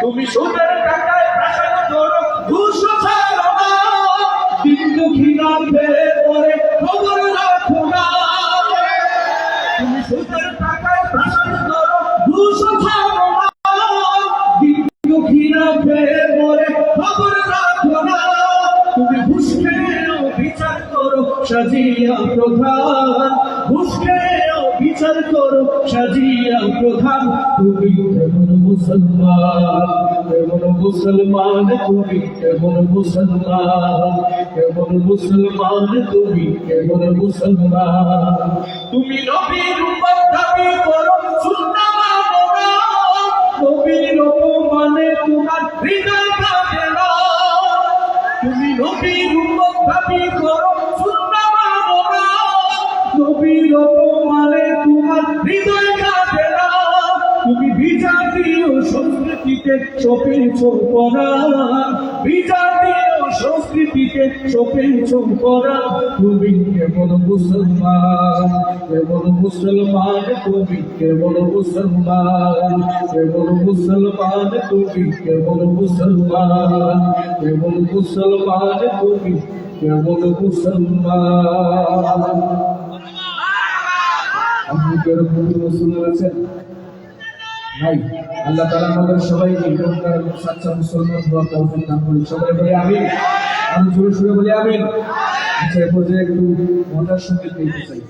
তুমি সুদের টাকায় প্রাসাদ করো দুশো ছাড়ো কিন্তু ঘৃণাতে পরে খবর রাখো না। তুমি সুদের টাকায় প্রাসাদ করো দুশো ছাড়ো না। কিন্তু ঘৃণাতে পরে খবর রাখো না। তুমি ঘুষ সাজিয়া প্রধান। ঘুষ খেয়েও বিচার করো, সাজিয়া প্রধান। তুমি কেমন মুসলমান? কেমন মুসলমান? তুমি কেমন মুসলমান? কেমন মুসলমান? তুমি কেমন মুসলমান? তুমি নবীর উম্মত দাবি করো তুমি নবীর উম্মত দাবি করো সংস্কৃতিতে চোপেছ পড়া বিজাতীয় সংস্কৃতিতে চোপেছ পড়া তুমি কেবল মুসলমান কেবল মুসলমান তুমি কেবল মুসলমান কেবল মুসলমান তুমি কেবল মুসলমান কেবল মুসলমান তুমি কেবল মুসলমান। আপনি কেরকম মুসলমান আছেন ভাই, আল্লাহ তাআলা আমাদের এরকম সাচ্চা মুসলমান হওয়ার তৌফিক দান করুন। সবাই বলে আমিন। আমি জোরে সুরে বলি আমিন। আচ্ছা এরপর যে একটু মজার সঙ্গে পেতে চাই।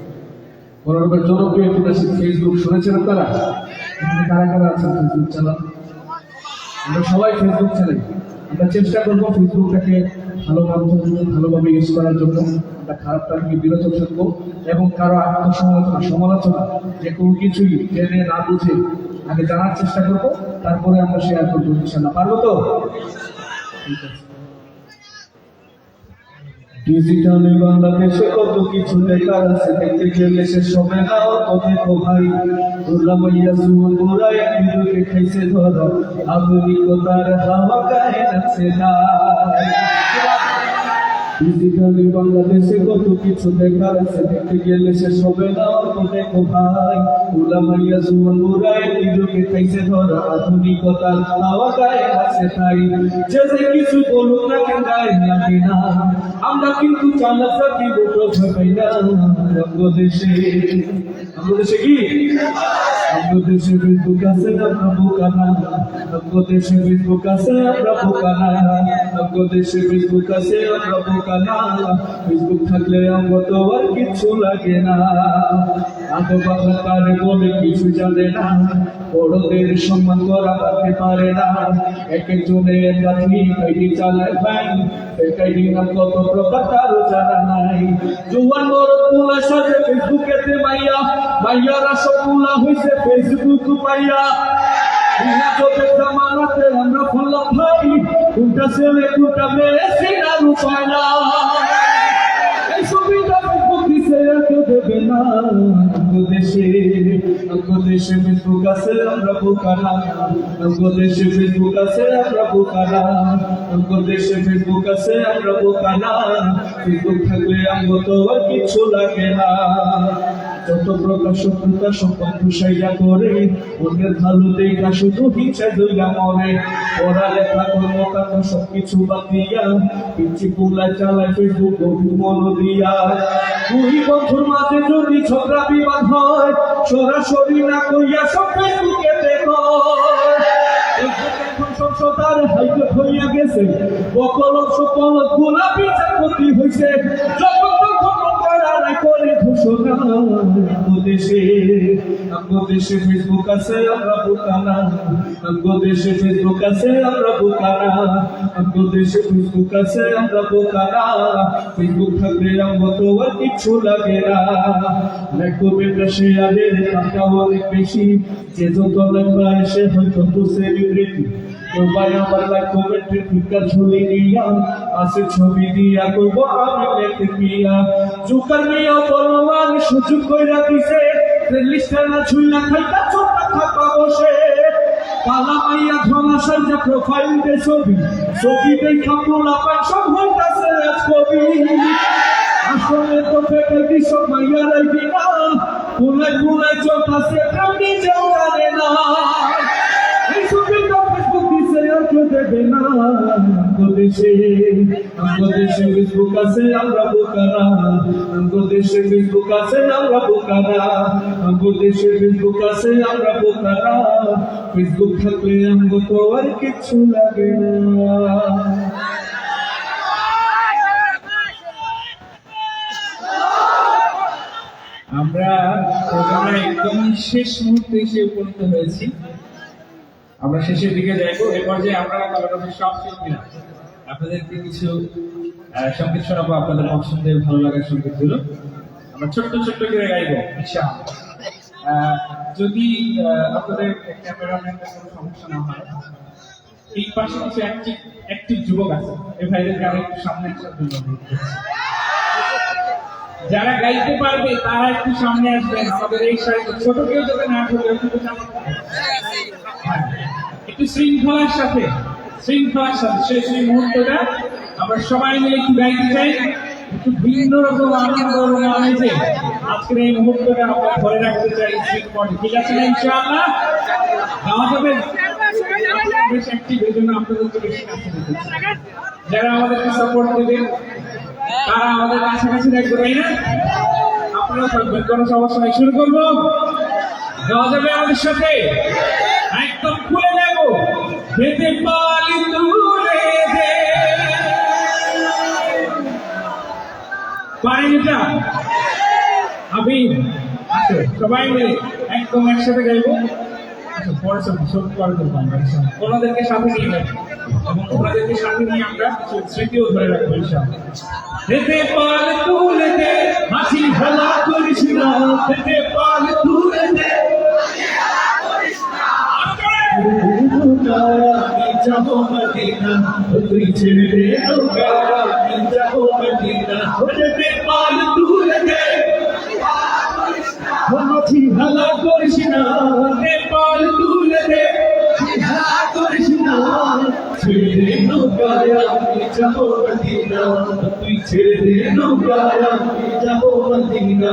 বড় জনপ্রিয় একটু ফেসবুক শুনেছেন আপনারা? কারা কারা আছেন ফেসবুক চালান আমরা সবাই ফেসবুক চালাই আমরা চেষ্টা করব ফেসবুকটাকে ভালো মাধ্যম ভালোভাবে ইউজ করার জন্য। আমরা খারাপটা থেকে বিরত থাকব এবং কারও আত্মসমালোচনা সমালোচনা যে কোনো কিছুই জেনে না বুঝে আগে জানার চেষ্টা করব, তারপরে আমরা শেয়ার করব ইনশাল্লাহ পারব তো? ডিজিটালে বাংলাদেশে কত কিছু লেখার আছে, দেখতে গেলে সে সময় না তো ভাই। তোরা মাইয়া সুমন গোড়াই বিরুদ্ধে খাইছে ধরো। আধুনিকতার হাওয়া গায়ে না। ডিজিটালে বাংলাদেশে কত কিছু দেখার আছে, দেখতে গেলে সে সবে না তো দেখো ভাই? তোরা মাইয়া সুমন গোড়াই বিরুদ্ধে খাইছে ধরো, আধুনিকতার হাওয়া নাচছে তাই। যে যে কিছু বলুক না কেন লাগে না, আমরা কিন্তু চালাক থাকি দুটো ভাই না। বাংলাদেশে বাংলাদেশে কি? বাংলাদেশে ফেসবুক আছে আমরা বোকানা বাংলাদেশে ফেসবুক আছে আমরা বোকানা বাংলাদেশে ফেসবুক আছে, আমরা বোকানা ফেসবুক থাকলে আমরা তো আর কিছু লাগে না। আদো বাবা কারে বলে কিছু জানে না। বড়দের সম্মান করা পারতে পারে না। এক একজনের কাঠি কাইটি চালায় ভাই কাইটি নাম কত প্রকার কারও জানা নাই। জুয়ান বড় তুলা সাজে ফেসবুকেতে মাইয়া। মাইয়ারা সব তুলা হইছে ফেসবুক পাইয়া। আমরা ফুললাম ভাই। কোনটা ছেলে মেয়ে সেটার উপায় না। এই সুবিধা ফেসবুক দিছে কেউ না। দেশে দেশে ফেসবুক আছে আমরা বোকানা দেশে ফেসবুক আছে আমরা বোকানা দেশে ফেসবুক আছে আমরা বোকানা ফেসবুক থাকলে আমরা তো কিছু লাগে না। যত প্রকার শত্রুতা দেখা শুধু হিংসা দইয়া পড়ালেখা কর্মকাণ্ড সবকিছু বাদ দিয়া পিচ্ছি পুলা চালায় ফেসবুক গভীর মন দিয়া। দুই বন্ধুর মাঝে যদি ঝগড়া বিবাদ হয়, সরাসরি না সব ফেসবুকে দেখো সংসদার হাইকোর্ট হইয়া গেছে বকল সকলগুলা বিচার করতে হইছে করে ঘোষণা দেশে আমগো দেশে ফেসবুক আছে, আমরা বোকানা আমগো দেশে ফেসবুক আছে, আমরা বোকানা আমগো দেশে ফেসবুক আছে, আমরা বোকানা ফেসবুক থাকলে আমগো তো আর কিছু লাগে না। রেকমেন্ড শেয়ারের টাকা অনেক বেশি। যে যত লম্বা সে হয়তো তো সেলিব্রিটি ভাই আমার লাইক কমেন্টে ফিকা ঝুলি নিয়া আসে ছবি দিয়া করব আমি লেখে দিয়া জুকার মিয়া বলবান সুযোগ কইরা দিছে লিস্টে না ঝুলা খাইতা চোখটা থাকা বসে। কালা মাইয়া ধলা সাজা প্রোফাইল দে ছবি ছবি দেখা পোলা পাই সব হইতাছে ছবি আসলে তো ফেটে দিছ মাইয়ারাই দিনা পুলাই পুলাই চলতাছে কেউ নিজেও জানে না। এই থাকবে না দেশে দেশে আছে, আমরা বোকারা। দেশে আছে, আমরা বোকারা। দেশে আছে, আমরা বোকারা। থাকলে তো আর কিছু লাগে না। আমরা একদম শেষ মুহূর্তে এসে উপনীত হয়েছি। আমরা শেষের দিকে যাইবো। এ পর্যায়ে আমরা কলকাতার সব শিল্পীরা আপনাদেরকে কিছু সংগীত শোনাবো, আপনাদের পছন্দের, ভালো লাগার সংগীতগুলো আমরা ছোট্ট ছোট্ট করে গাইবো, ইনশাআল্লাহ। যদি আপনাদের ক্যামেরাম্যানের কোনো সমস্যা না হয়, এই পাশে কিছু অ্যাক্টিভ অ্যাক্টিভ যুবক আছে। এই ভাইদেরকে আমি একটু সামনে যারা গাইতে পারবে, তারা একটু সামনে আসবেন। আমাদের এই সাইডে ছোট কেউ যাতে না ঢোকে একটু শৃঙ্খলার সাথে শৃঙ্খলার সাথে। সেই সেই মুহূর্তটা আমরা সবাই মিলে একটু গাইতে চাই। একটু ভিন্ন রকম আনন্দ আমেজে আজকের এই মুহূর্তটা আমরা ধরে রাখতে চাই ঠিক আছে ইনশাআল্লাহ? গাওয়া যাবে? বেশ অ্যাক্টিভ এই জন্য আপনাদেরকে বেশি কাছে যারা আমাদেরকে সাপোর্ট দেবেন, তারা আমাদের কাছাকাছি থাকবে, তাই না? আপনারা থাকবেন কোনো সমস্যা শুরু করব। দেওয়া যাবে আমাদের সাথে। একদম খুলে দেবো যেতে পারি দূরে দে। পারেন এটা? আবির সবাই মিলে একদম একসাথে গাইবো। আচ্ছা পরে সব সব আমরা ইনশাআল্লাহ। ওনাদেরকে সাথে নিয়ে যাব। এবং ওনাদেরকে সাথে নিয়ে আমরা স্মৃতিও ধরে রাখব, ইনশাআল্লাহ। যেতে পাল তুলে দে হাসি খেলা করিস না যেতে পাল তুলে দে যাব মদিনা তুই ছেড়ে নৌকা যাব মদিনা যেতে পাল তুলে দে মাছি ভালো করিস না নেপাল তুলে দে ভালো করিস না ছেড়ে মদিনা তুই ছেড়ে নৌকায় যাব মদিনা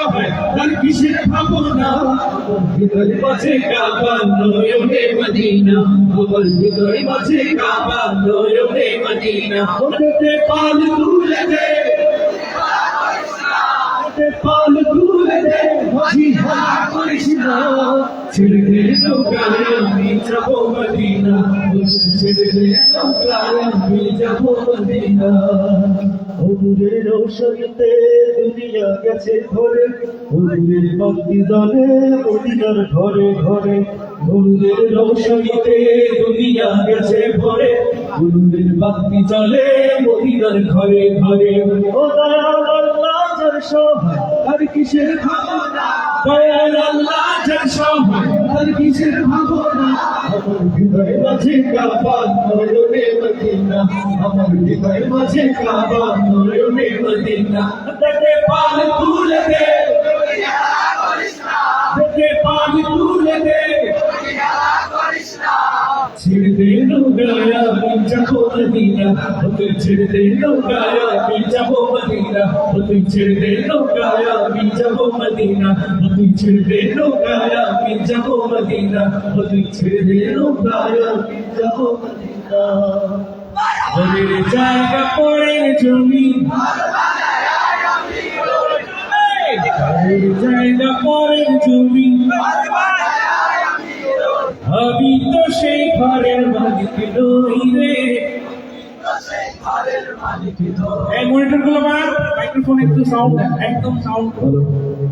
তার কিসের ভাবনা? ভিতরে মাঝে কাবা নয়নে মদিনা। আমার ভিতরে মাঝে কাবা নয়নে মদিনা। ওতে পাল তুলে দে। পাল তুলে দে। জিহাদ করিস না। ছেড়ে দে নৌকায় আমি যাব মদিনা ছেড়ে দে নৌকায় আমি ঘরে হুজুরের ভক্তি দলে মদিনার ঘরে ঘরে হুজুরের রৌশনীতে দুনিয়া গেছে ভরে হুজুরের ভক্তি চলে মদিনার ঘরে ঘরে ও দয়াল আর কিসের ভাবনা দয়াল আল্লাহ যার সহায় আর কিসের ভাবনা আমার হৃদয় মাঝে কাবা নয়নে মদিনা। আমার হৃদয় মাঝে কাবা নয়নে মদিনা। তাতে পাল তুলে দে। পাল তুলে দে। ছেড়ে দে নৌকায় আমি যাব মদিনা ওকে ছেড়ে দে নৌকায় আমি যাব মদিনা ওকে ছেড়ে দে নৌকায় আমি যাব মদিনা ওকে ছেড়ে দে নৌকায় আমি যাব মদিনা ওকে ছেড়ে দে নৌকায় আমি যাব মদিনা ওদের জায়গা পড়ে জমি। আমি তো সেই ঘরের মালিক নই রে। এই মনিটরগুলো মাইক্রোফোন একটু সাউন্ড একদম সাউন্ড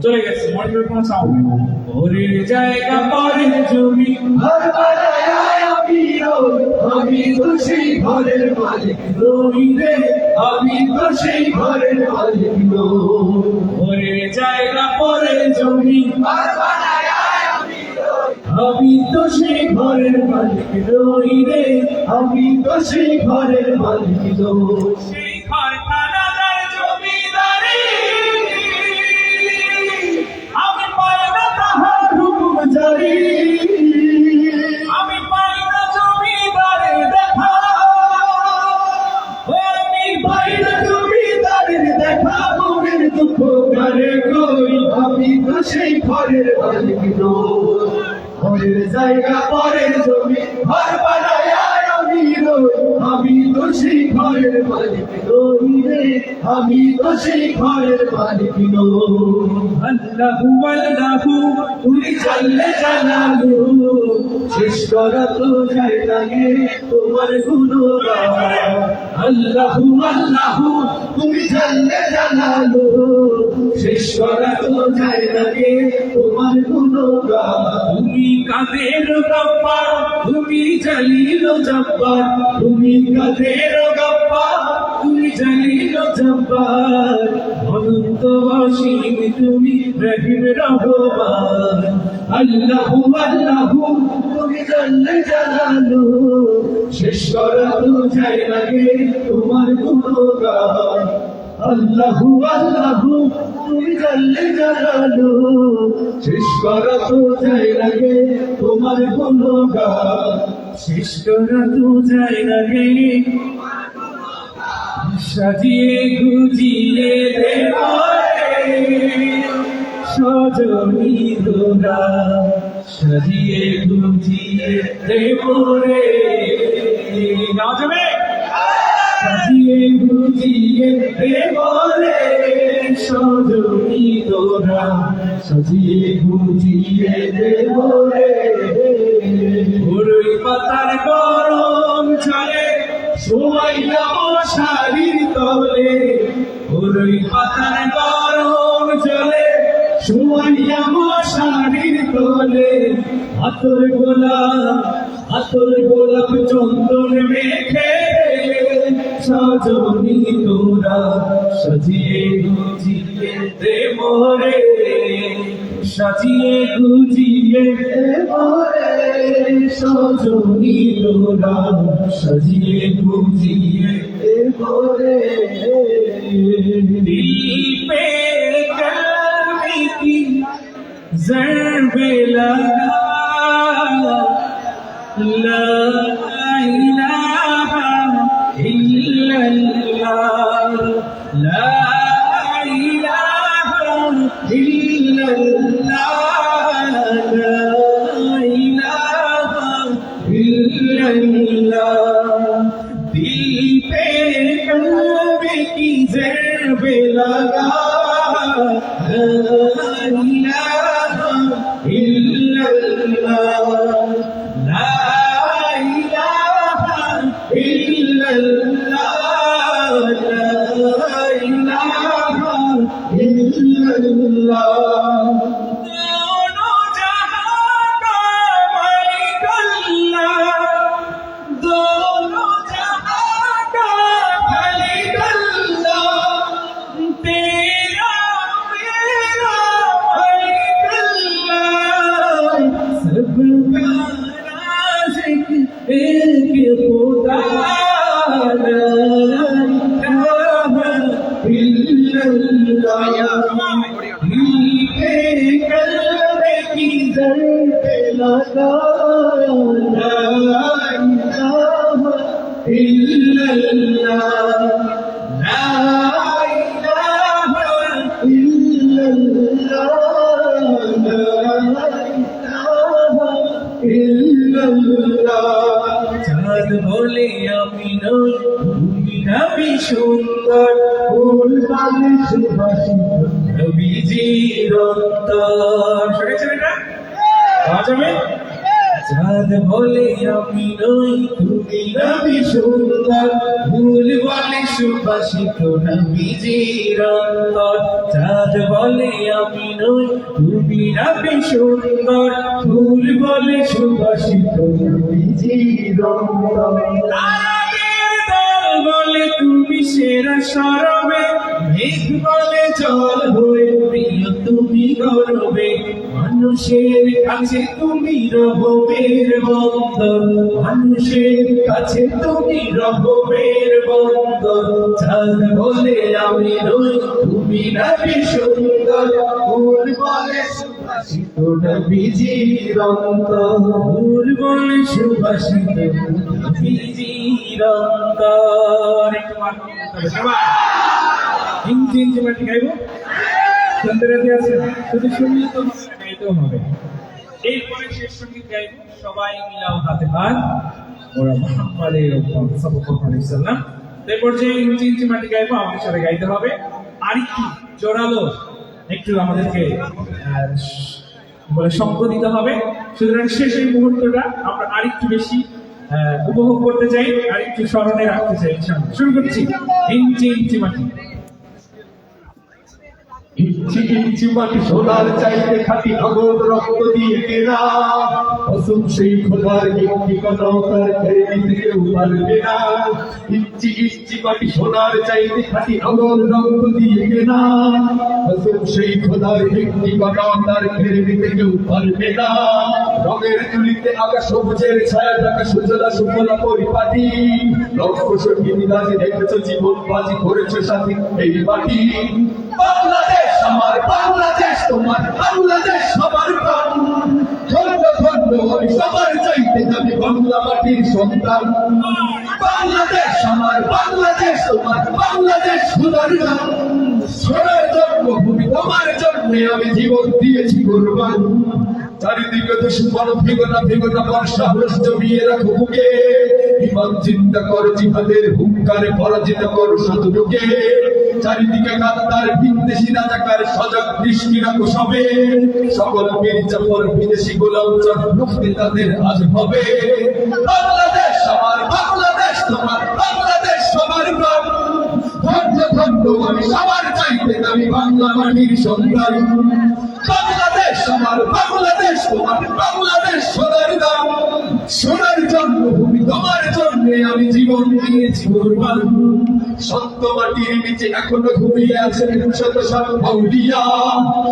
চলে গেছে মনিটর কোনো সাউন্ড ওরে জায়গা পরে জমি। ঘর বানায় আমি আমি তো সেই ঘরের মালিক নই রে। আমি তো সেই ঘরের মালিক নই। ওরে জায়গা পরে জমি। আমি তো সেই ঘরের মালিক নই রে আমি তো সেই ঘরের মালিক নই। সেই ঘর খানাদার জমিদারি। আমি পাই না আমি পাই না জমিদারের দেখা। আমি পাই না জমিদারের দেখা। মনের দুঃখ করে কই? আমি তো ঘরের মালিক নই। ঘরের জায়গা পরের জমি ঘর বানায় আমি রই আমি তো সেই ঘরের মালিক নই রে। আমি তো সেই ঘরের মালিক নই। আল্লাহু আল্লাহু তুমি চললে জানালো। শেষ করা তো লাগে। তোমার গুণগান। আল্লাহু আল্লাহু, তুমি জানলে জানালো। শেষ করা তো লাগে। তোমার গুণগান। তুমি কাদের গপ্পার? তুমি জালিল জব্বার। তুমি কাদের গপ্পা তুমি জালিল জব্বার। অনন্ত অসীম তুমি রহিম রহমান। আল্লাহু আল্লাহু জানলে শেষ করা তো যায় লাগে তোমার গুণগান। আল্লাহু আল্লাহু তুমি জানলে জানালো শেষ করা তো যায় লাগে তোমার গুণগান। শেষ করা তো না সাজিয়ে গুজিয়ে দেব সজনী তোরা সাজিয়ে গুজিয়ে দেব রে সাজিয়ে রে বড়ই পাতার গরম সময় শাড়ির তলে। বড়ই পাতার গরম চলে সময় যাব শাড়ির হাতর গোলাপ হাতর গোলাপ চন্দন মেখে সজনী তোরা, সাজিয়ে গুজিয়ে দেব রে সাজিয়ে গুজিয়ে দেব রে সজনী তোরা, সাজিয়ে গুজিয়ে দেব রে दिल जरब लगा ला इलाहा इल्लल्लाह ला इलाहा इल्लल्लाह ला इलाहा इल्लल्लाह दिल पे कल्ब की जरब लगा ला इलाहा الآن dificuldade বলে আমি নই তুমি নবী সুন্দর। ফুল বলে সুবাসিত নবীজির অন্তর চাঁদ বলে আমি নই তুমি নবী সুন্দর। ফুল বলে সুবাসিত বিজির তারাদের দল বলে তুমি সেরা সরবে। মেঘ বলে জল হয়ে প্রিয় তুমি গরবে, মানুষের কাছে তুমি রহবের বন্ধন মানুষের কাছে তুমি রহবের বন্ধন চাঁদ বলে আমি নই, তুমি নবী সুন্দর, ফুল বলে সুবাসিত নবীজির অন্তর, ফুল বলে সুবাসিত নবীজির অন্তর। ইঞ্চি ইঞ্চি মাটি গাইব শুনতে রাজি আছেন শুধু শুনলে তো গাইতেও হবে। এরপরে শেষ সংগীত গাইব সবাই মিলাও হাতে হাত ওরা আলাইহি সাল্লাম। এরপর যে ইঞ্চি ইঞ্চি মাটি গাইবো আমাদের সাথে গাইতে হবে। আর একটু জোরালো, একটু আমাদেরকে বলে সঙ্গ দিতে হবে। সুতরাং শেষ এই মুহূর্তটা আমরা আরেকটু বেশি উপভোগ করতে চাই আর একটু স্মরণে রাখতে চাই। শুরু করছি। ইঞ্চি ইঞ্চি মাটি। ইঞ্চি ইঞ্চি মাটি সোনার চাইতে খাটি নগদ রক্ত দিয়ে কেনা। অসুম সেই খোদার ইঞ্চি ইঞ্চি মাটি সোনার চাইতে খাটি নগদ রক্ত দিয়ে কেনা। অসুম সেই খোদার একটি কথাও তার ফেরে দিতে কেউ পারবে না রঙের তুলিতে আগা সবুজের ছায়া ঢাকা সুজলা সুফলা পরিপাটি। লক্ষ সংগীত গাছে দেখেছ, জীবন বাজি করেছ সাথী এই মাটি বাংলাদেশ, আমার বাংলাদেশ, তোমার বাংলাদেশ, সবার প্রাণ। ধন্য ধন্য, আমি সবার চাইতে আমি বাংলা মাটির সন্তান। বাংলাদেশ, আমার বাংলাদেশ, তোমার বাংলাদেশ গান। সোনার জন্মভূমি, তোমার জন্মে আমি জীবন দিয়েছি কোরবান। চারিদিকে তো দুশ্মন ভিগনা ভিগনা বর্ষা হ্রস জমিয়ে রাখো বুকে। ইমান চিন্তা কর, জিহাদের হুঙ্কারে পরাজিত কর শত্রুকে। চারিদিকে কান্তার বিদেশি রাজাকার, সজাগ দৃষ্টি রাখো সবে। সকল মির্জাফর বিদেশি গোলাম চট মুক্তি তাদের আজ হবে। বাংলাদেশ আমার, বাংলাদেশ তোমার ধন্য থাকব আমি সবার চাইতে আমি বাংলা মাটির সন্তান বাংলাদেশ আমার, বাংলাদেশ তোমার, বাংলাদেশ দাম। সোনার তোমার আমি জীবন দিয়েছি কোরবান। সত্য মাটির নিচে এখনও ঘুমিয়ে শত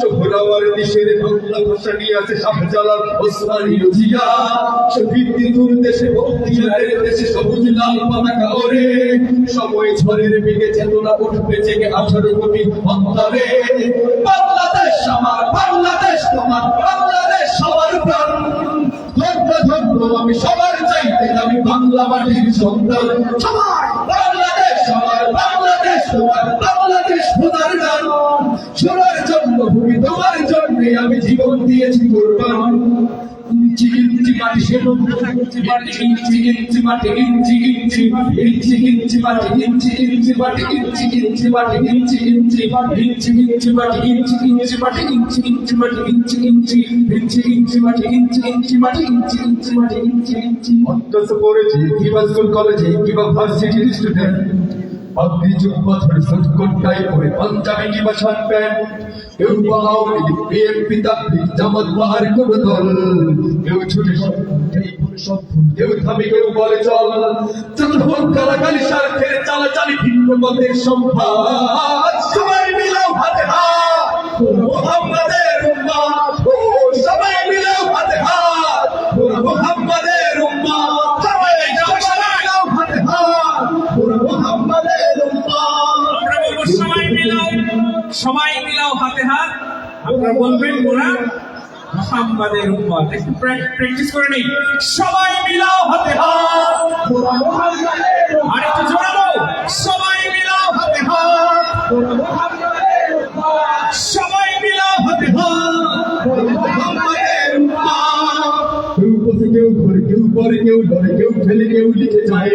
চোখরাওয়ার দেশের বাংলা ভাষা নিয়ে আছে শাহজালাল দেশে বক্তিয়ারের দেশে সবুজ লাল পতাকা ওরে সময় ঝড়ের বেগে চেতনা উঠবে জেগে আঠারো অন্তরে। বাংলাদেশ আমার, বাংলাদেশ তোমার ধন্য আমি সবার চাইতে আমি বাংলা মাটির সন্তান। সবাই বাংলাদেশ আমার বাংলাদেশ তোমার বাংলাদেশ খোদার গান সোনার জন্মভূমি তোমার জন্যে আমি জীবন দিয়েছি কোরবান। ইঞ্চি ইঞ্চি মাটি সেবন ইঞ্চি মাটি ইঞ্চি মাটি ইঞ্চি ইঞ্চি ইঞ্চি মাটি ইঞ্চি মাটি ইঞ্চি ইঞ্চি মাটি ইঞ্চি ইঞ্চি ইঞ্চি কলেজে কিবা ভার্সিটির স্টুডেন্ট পাগড়ি জুব্বা ধরে সুট কোটটাই পরে পাঞ্জাবি কিংবা শার্ট প্যান্ট কেউ লীগ বিএনপি তাবলিগ জামাত বা আর কোন দল কেউ ছুটে কেউ থামে কেউ বলে চল হোক গালাগালি স্বার্থের চালাচালি ভিন্ন মতের সম্ভাদ সবাই মিলাও হাতে হাত মোহাম্মদের সবাই মিলাও হাতে হাত। আপনারা বলবেন ওরা মোহাম্মদের উম্মত। একটু প্র্যাকটিস করে নেই। সবাই মিলাও হাতে হাত। কেউ পরে কেউ লড়ে কেউ লিখে যায়।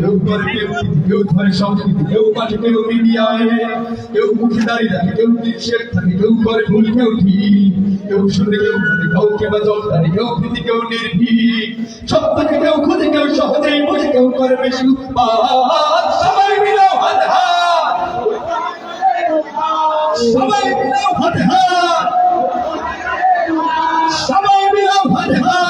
কেউ করে, কেউ কেউ ধরে সংস্কৃতি, কেউ পাঠে, কেউ মিডিয়ায়। কেউ মুখে দাঁড়িয়ে থাকে কেউ শেখ থাকে কেউ করে ভুল, কেউ ঠিক। কেউ শুনে, কেউ মানে কাউকে বা জলদারি কেউ ভীতি কেউ নির্ভীক। সব থেকে কেউ খোঁজে, কেউ সহজেই বোঝে, কেউ করে বেশি উৎপাত। সবাই মিলাও হাত সবাই মিলাও হাত সবাই মিলাও হাত।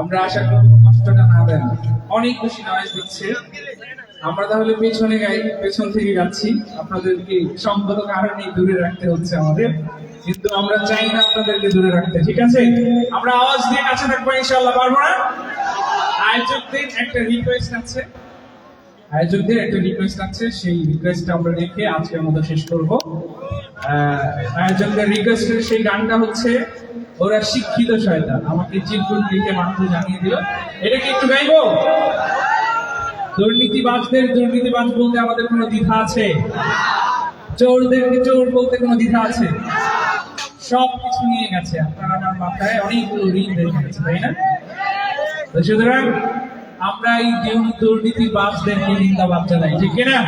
আমরা আশা করব কষ্টটা না দেন। অনেক বেশি নয়েজ দিচ্ছে। আমরা তাহলে পেছনে গাই, পেছন থেকে যাচ্ছি আপনাদেরকে সঙ্গত কারণে দূরে রাখতে হচ্ছে আমাদের। কিন্তু আমরা চাই না আপনাদেরকে দূরে রাখতে, ঠিক আছে? আমরা আওয়াজ দিয়ে কাছে থাকব ইনশাল্লাহ পারব না? আয়োজকদের একটা রিকোয়েস্ট আছে। আয়োজকদের একটা রিকোয়েস্ট আছে। সেই রিকোয়েস্ট আমরা রেখে আজকের মতো শেষ করব। আয়োজকদের রিকোয়েস্টের সেই গানটা হচ্ছে ওরা শিক্ষিত শয়তান। আমাকে চিরকুট লিখে মাত্র জানিয়ে দিল, এটা কি একটু গাইবো? দুর্নীতিবাজদের দুর্নীতিবাজ বলতে আমাদের কোনো দ্বিধা আছে? চোরদেরকে চোর বলতে কোনো দ্বিধা আছে? সব কিছু নিয়ে গেছে। আমার মাথায় অনেকগুলো ঋণ গেছে, তাই না? তো সুতরাং আমরা এই দুর্নী- দুর্নীতিবাজদেরকে নিন্দাবাদ জানাই, ঠিক কিনা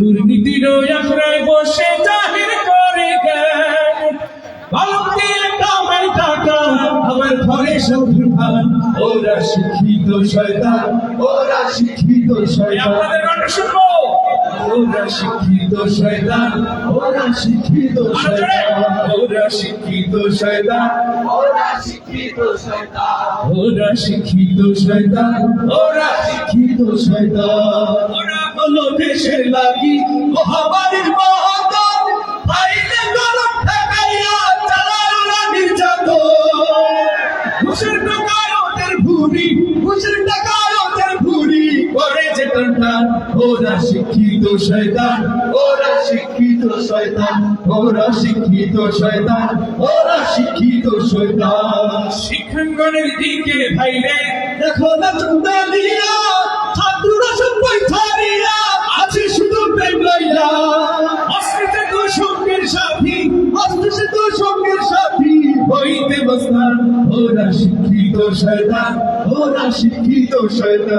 দুর্নীতির বসে জাহির করে জ্ঞান আমার ঘরে সন্ধান ওরা শিক্ষিত শয়তান ওরা শিক্ষিত শয়তান। ওরা শিক্ষিত শয়তান ওরা শিক্ষিত শয়তান। ওরা শিক্ষিত শয়তান। ওরা শিক্ষিত শয়তান। ওরা শিক্ষিত শয়তান ওরা শিক্ষিত শয়তান। ওরা হলো দেশের লাগি মহামারীর মহাদান টান ওরা শিক্ষিত শয়তান ওরা শিক্ষিত শয়তান ওরা শিক্ষিত শয়তান ওরা শিক্ষিত শয়তান। শিক্ষাঙ্গনের দিকে ভাইরে দেখো না চুন্দা দিয়া ছাত্ররা সব পৈঠারিয়া আছে শুধু প্রেম লইয়া অস্ত্রে তো সঙ্গের সাথী অস্ত্রে তো সঙ্গের সাথী হইতে বসতান ওরা শিক্ষিত শয়তান, ওরা শিক্ষিত শয়তা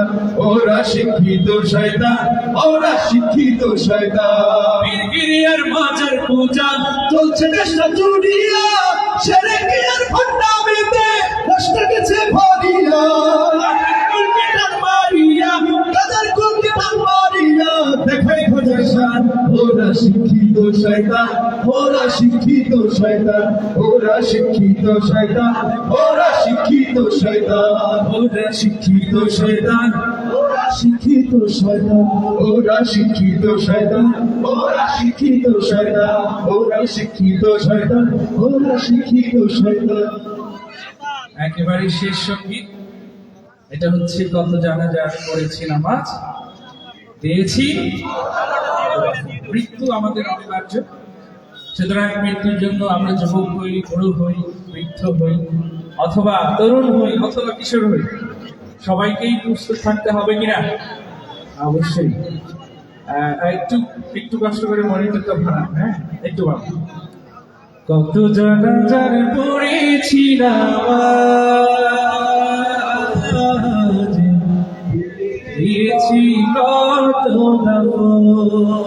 ওরা শিক্ষিত শয়তান, ওরা শিক্ষিত শয়তা বীরগিরিয়ার মাজার পূজা চলছে দেশটা জুড়িয়া সেরে গিয়ার আর ভণ্ডামিতে কষ্ট গেছে ভরিয়া। ওরা শিক্ষিত শয়তান ওরা শিক্ষিত শয়তান ওরা শিক্ষিত শয়তান ওরা শিক্ষিত শয়তান ওরা শিক্ষিত শয়তান শিক্ষিত শয়তান ওরা শিক্ষিত শয়তান ওরা শিক্ষিত শয়তান ওরা শিক্ষিত শয়তান ওরা শিক্ষিত শয়তান একেবারে শেষ সংগীত এটা হচ্ছে কত জানা যা করেছি নামাজ দিয়েছি মৃত্যু আমাদের অনিবার্য সুতরাং মৃত্যুর জন্য আমরা যুবক হই, বুড়ো হই, বৃদ্ধ হই, অথবা তরুণ হই, অথবা কিশোর হই, সবাইকেই প্রস্তুত থাকতে হবে কিনা? অবশ্যই। একটু একটু কষ্ট করে মনিটরটা ভাড়া হ্যাঁ? একটু ভাড়া। কত জানা জান পড়েছিলাম দিয়েছি কত দাম।